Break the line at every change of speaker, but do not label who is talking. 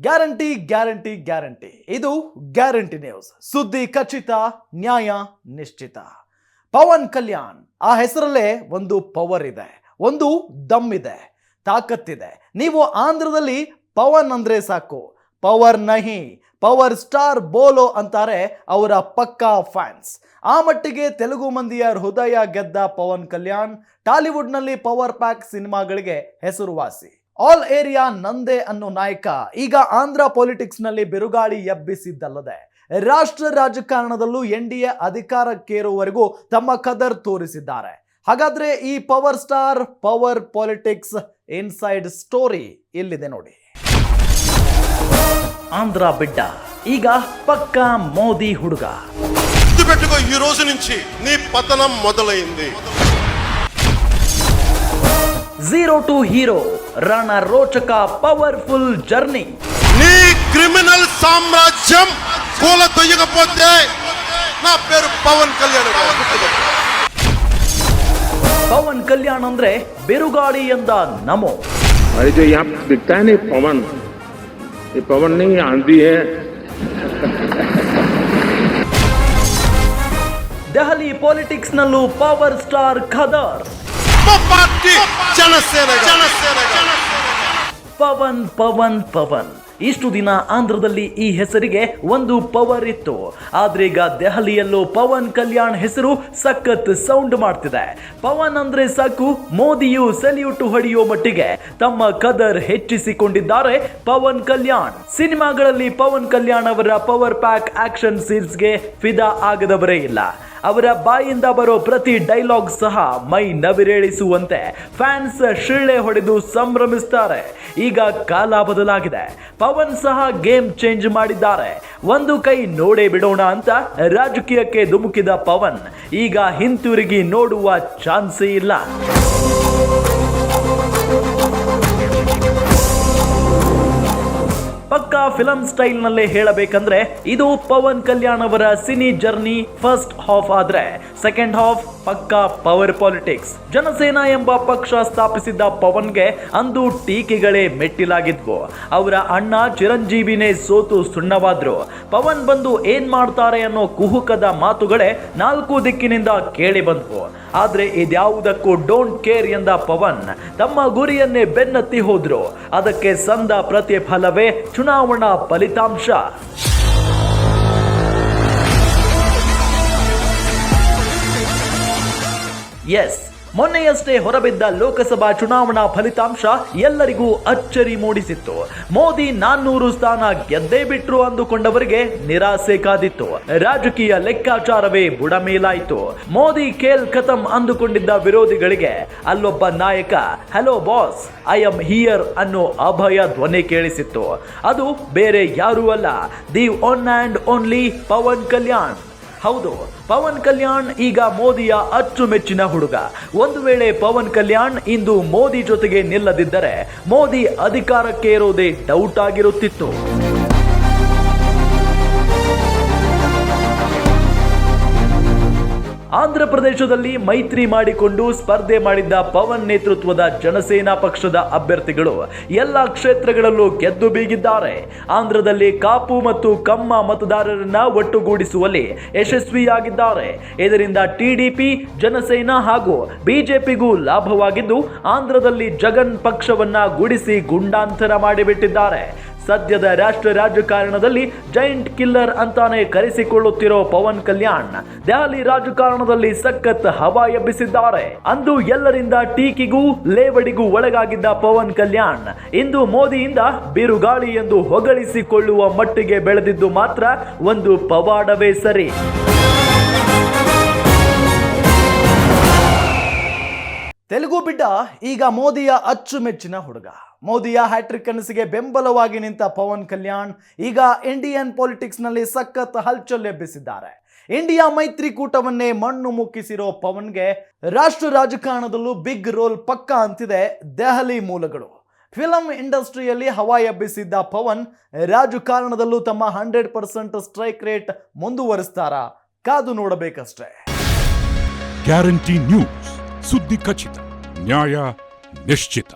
Guarantee guarantee guarantee. ಇದು guarantee news. ಸುದ್ದಿ ಖಚಿತ, ನ್ಯಾಯ ನಿಶ್ಚಿತ. ಪವನ್ ಕಲ್ಯಾಣ್, ಆ ಹೆಸರಲ್ಲೇ ಒಂದು ಪವರ್ ಇದೆ. ಒಂದು ದಮ್ ಇದೆ. ತಾಕತ್ತಿದೆ. ನೀವು ಆಂಧ್ರದಲ್ಲಿ ಪವನ್ ಅಂದ್ರೆ ಸಾಕು. ಪವರ್ ನಹಿ, ಪವರ್ ಸ್ಟಾರ್ ಬೋಲೋ ಅಂತಾರೆ ಅವರ ಪಕ್ಕಾ ಫ್ಯಾನ್ಸ್. ಆ ಮಟ್ಟಿಗೆ ತೆಲುಗು ಮಂದಿಯ ಹೃದಯ ಗೆದ್ದ ಪವನ್ ಕಲ್ಯಾಣ್, ಟಾಲಿವುಡ್ನಲ್ಲಿ ಪವರ್ ಪ್ಯಾಕ್ ಸಿನಿಮಾಗಳಿಗೆ ಹೆಸರುವಾಸಿ. ಆಲ್ ಏರಿಯಾ ನಂದೆ ಅನ್ನೋ ನಾಯಕ ಈಗ ಆಂಧ್ರ ಪೊಲಿಟಿಕ್ಸ್ ನಲ್ಲಿ ಬಿರುಗಾಳಿ ಎಬ್ಬಿಸಿದ್ದಲ್ಲದೆ ರಾಷ್ಟ್ರ ರಾಜಕಾರಣದಲ್ಲೂ ಎನ್ ಡಿ ಎ ಅಧಿಕಾರಕ್ಕೇರುವವರೆಗೂ ತಮ್ಮ ಕದರ್ ತೋರಿಸಿದ್ದಾರೆ ಹಾಗಾದ್ರೆ ಈ power star power politics inside story ಇಲ್ಲಿದೆ ನೋಡಿ ಆಂಧ್ರ ಬಿಡ್ಡ ಈಗ ಪಕ್ಕ ಮೋದಿ ಹುಡುಗ
గుర్తుపెట్టుకో ఈ రోజు నుంచి నీ పతనం మొదలైంది
ಝೀರೋ ಟು ಹೀರೋ ರಣ ರೋಚಕ ಪವರ್ಫುಲ್ ಜರ್ನಿ
నీ క్రిమినల్ సామ్రాజ్యం కూల తొయ్యకపోతే నా పేరు పవన్ కళ్యాణ్ గారు. గుర్తుపెట్టుకో.
ಪವನ್ ಕಲ್ಯಾಣ್ ಅಂದ್ರೆ ಬಿರುಗಾಳಿ ಎಂದ ನಮೋ
अरे जो यहाँ दिखता है ना ये पवन ये पवन नहीं आंधी है
ದೆಹಲಿ ಪಾಲಿಟಿಕ್ಸ್ ನಲ್ಲೂ ಪವರ್ ಸ್ಟಾರ್ ಖದರ್ ಪವನ್ ಪವನ್ ಪವನ್. ಇಷ್ಟು ದಿನ ಆಂಧ್ರದಲ್ಲಿ ಈ ಹೆಸರಿಗೆ ಒಂದು ಪವರ್ ಇತ್ತು. ಆದ್ರೆ ಈಗ ದೆಹಲಿಯಲ್ಲೂ ಪವನ್ ಕಲ್ಯಾಣ್ ಹೆಸರು ಸಖತ್ ಸೌಂಡ್ ಮಾಡ್ತಿದೆ. ಪವನ್ ಅಂದ್ರೆ ಸಾಕು ಮೋದಿಯು ಸೆಲ್ಯೂಟು ಹೊಡೆಯುವ ಮಟ್ಟಿಗೆ ತಮ್ಮ ಕದರ್ ಹೆಚ್ಚಿಸಿಕೊಂಡಿದ್ದಾರೆ ಪವನ್ ಕಲ್ಯಾಣ್. ಸಿನಿಮಾಗಳಲ್ಲಿ ಪವನ್ ಕಲ್ಯಾಣ್ ಅವರ ಪವರ್ ಪ್ಯಾಕ್ ಆಕ್ಷನ್ ಸೀನ್ಸ್ಗೆ ಫಿದಾ ಆಗದವರೇ ಇಲ್ಲ. ಅವರ ಬಾಯಿಂದ ಬರೋ ಪ್ರತಿ ಡೈಲಾಗ್ ಸಹ ಮೈ ನವಿರೇಳಿಸುವಂತೆ ಫ್ಯಾನ್ಸ್ ಶಿಳ್ಳೆ ಹೊಡೆದು ಸಂಭ್ರಮಿಸ್ತಾರೆ. ಈಗ ಕಾಲ ಬದಲಾಗಿದೆ. ಪವನ್ ಸಹ ಗೇಮ್ ಚೇಂಜ್ ಮಾಡಿದ್ದಾರೆ. ಒಂದು ಕೈ ನೋಡೇ ಬಿಡೋಣ ಅಂತ ರಾಜಕೀಯಕ್ಕೆ ಧುಮುಕಿದ ಪವನ್. ಈಗ ಹಿಂತಿರುಗಿ ನೋಡುವ ಚಾನ್ಸೇ ಇಲ್ಲ. ಫಿಲಂ ಸ್ಟೈಲ್ ನಲ್ಲೇ ಹೇಳಬೇಕಂದ್ರೆ ಇದು ಪವನ್ ಕಲ್ಯಾಣ್ ಅವರ ಸಿನಿ ಜರ್ನಿ ಫಸ್ಟ್ ಹಾಫ್ ಆದ್ರೆ. ಸೆಕೆಂಡ್ ಹಾಫ್ ಪಕ್ಕಾ ಪವರ್ ಪಾಲಿಟಿಕ್ಸ್ ಜನಸೇನಾ ಎಂಬ ಪಕ್ಷ ಸ್ಥಾಪಿಸಿದ್ದ ಪವನ್ಗೆ ಅಂದು ಟೀಕೆಗಳೇ ಮೆಟ್ಟಿಲಾಗಿದ್ವು. ಅವರ ಅಣ್ಣ ಚಿರಂಜೀವಿನೇ ಸೋತು ಸುಣ್ಣವಾದ್ರು. ಪವನ್ ಬಂದು ಏನ್ ಮಾಡ್ತಾರೆ ಅನ್ನೋ ಕುಹುಕದ ಮಾತುಗಳೇ ನಾಲ್ಕು ದಿಕ್ಕಿನಿಂದ ಕೇಳಿ ಬಂದ್ವು. ಆದ್ರೆ ಇದ್ಯಾವುದಕ್ಕೂ ಡೋಂಟ್ ಕೇರ್ ಎಂದ ಪವನ್ ತಮ್ಮ ಗುರಿಯನ್ನೇ ಬೆನ್ನತ್ತಿ ಹೋದ್ರು. ಅದಕ್ಕೆ ಸಂದ ಪ್ರತಿಫಲವೇ ಚುನಾವಣಾ ಫಲಿತಾಂಶ. ಎಸ್ ಮೊನ್ನೆಯಷ್ಟೇ ಹೊರಬಿದ್ದ ಲೋಕಸಭಾ ಚುನಾವಣಾ ಫಲಿತಾಂಶ ಎಲ್ಲರಿಗೂ ಅಚ್ಚರಿ ಮೂಡಿಸಿತ್ತು. ಮೋದಿ ನಾನ್ನೂರು ಸ್ಥಾನ ಗೆದ್ದೇ ಬಿಟ್ರು ಅಂದುಕೊಂಡವರಿಗೆ ನಿರಾಸೆ ಕಾದಿತ್ತು. ರಾಜಕೀಯ ಲೆಕ್ಕಾಚಾರವೇ ಬುಡಮೇಲಾಯಿತು. ಮೋದಿ ಖೇಲ್ ಕತಂ ಅಂದುಕೊಂಡಿದ್ದ ವಿರೋಧಿಗಳಿಗೆ ಅಲ್ಲೊಬ್ಬ ನಾಯಕ hello boss I am here ಅನ್ನೋ ಅಭಯ ಧ್ವನಿ ಕೇಳಿಸಿತ್ತು. ಅದು ಬೇರೆ ಯಾರೂ ಅಲ್ಲ the one and only Pavan Kalyan ಹೌದು, ಪವನ್ ಕಲ್ಯಾಣ್ ಈಗ ಮೋದಿಯ ಅಚ್ಚುಮೆಚ್ಚಿನ ಹುಡುಗ. ಒಂದು ವೇಳೆ ಪವನ್ ಕಲ್ಯಾಣ್ ಇಂದು ಮೋದಿ ಜೊತೆಗೆ ನಿಲ್ಲದಿದ್ದರೆ ಮೋದಿ ಅಧಿಕಾರಕ್ಕೆ ಇರೋದೇ ಡೌಟ್ ಆಗಿರುತ್ತಿತ್ತು. ಆಂಧ್ರ ಪ್ರದೇಶದಲ್ಲಿ ಮೈತ್ರಿ ಮಾಡಿಕೊಂಡು ಸ್ಪರ್ಧೆ ಮಾಡಿದ್ದ ಪವನ್ ನೇತೃತ್ವದ ಜನಸೇನಾ ಪಕ್ಷದ ಅಭ್ಯರ್ಥಿಗಳು ಎಲ್ಲ ಕ್ಷೇತ್ರಗಳಲ್ಲೂ ಗೆದ್ದು ಬೀಗಿದ್ದಾರೆ. ಆಂಧ್ರದಲ್ಲಿ ಕಾಪು ಮತ್ತು ಕಮ್ಮ ಮತದಾರರನ್ನ ಒಟ್ಟುಗೂಡಿಸುವಲ್ಲಿ ಯಶಸ್ವಿಯಾಗಿದ್ದಾರೆ. ಇದರಿಂದ ಟಿಡಿಪಿ ಜನಸೇನಾ ಹಾಗೂ ಬಿಜೆಪಿಗೂ ಲಾಭವಾಗಿದ್ದು, ಆಂಧ್ರದಲ್ಲಿ ಜಗನ್ ಪಕ್ಷವನ್ನ ಗುಡಿಸಿ ಗುಂಡಾಂತರ ಮಾಡಿಬಿಟ್ಟಿದ್ದಾರೆ. ಸದ್ಯದ ರಾಷ್ಟ್ರ ರಾಜಕಾರಣದಲ್ಲಿ ಜೈಂಟ್ ಕಿಲ್ಲರ್ ಅಂತಾನೆ ಕರೆಸಿಕೊಳ್ಳುತ್ತಿರೋ ಪವನ್ ಕಲ್ಯಾಣ್ ದೆಹಲಿ ರಾಜಕಾರಣದಲ್ಲಿ ಸಖತ್ ಹವಾ ಎಬ್ಬಿಸಿದ್ದಾರೆ. ಅಂದು ಎಲ್ಲರಿಂದ ಟೀಕಿಗೂ ಲೇವಡಿಗೂ ಒಳಗಾಗಿದ್ದ ಪವನ್ ಕಲ್ಯಾಣ್ ಇಂದು ಮೋದಿಯಿಂದ ಬಿರುಗಾಳಿ ಎಂದು ಹೊಗಳಿಸಿಕೊಳ್ಳುವ ಮಟ್ಟಿಗೆ ಬೆಳೆದಿದ್ದು ಮಾತ್ರ ಒಂದು ಪವಾಡವೇ ಸರಿ. ತೆಲುಗು ಬಿಡ್ಡ ಈಗ ಮೋದಿಯ ಅಚ್ಚುಮೆಚ್ಚಿನ ಹುಡುಗ. ಮೋದಿಯ ಹ್ಯಾಟ್ರಿಕ್ ಕನಸಿಗೆ ಬೆಂಬಲವಾಗಿ ನಿಂತ ಪವನ್ ಕಲ್ಯಾಣ್ ಈಗ ಇಂಡಿಯನ್ ಪಾಲಿಟಿಕ್ಸ್ನಲ್ಲಿ ಸಖತ್ ಹಲ್ಚಲ್ ಎಬ್ಬಿಸಿದ್ದಾರೆ. ಇಂಡಿಯಾ ಮೈತ್ರಿಕೂಟವನ್ನೇ ಮಣ್ಣು ಮುಕ್ಕಿಸಿರೋ ಪವನ್ಗೆ ರಾಷ್ಟ್ರ ರಾಜಕಾರಣದಲ್ಲೂ ಬಿಗ್ ರೋಲ್ ಪಕ್ಕ ಅಂತಿದೆ ದೆಹಲಿ ಮೂಲಗಳು. ಫಿಲಂ ಇಂಡಸ್ಟ್ರಿಯಲ್ಲಿ ಹವಾ ಎಬ್ಬಿಸಿದ್ದ ಪವನ್ ರಾಜಕಾರಣದಲ್ಲೂ ತಮ್ಮ ಹಂಡ್ರೆಡ್ ಪರ್ಸೆಂಟ್ ಸ್ಟ್ರೈಕ್ ರೇಟ್ ಮುಂದುವರಿಸ್ತಾರ? ಕಾದು ನೋಡಬೇಕಷ್ಟೇ.
Guarantee news. ಸುದ್ದಿ ಖಚಿತ. ನ್ಯಾಯ ನಿಶ್ಚಿತ.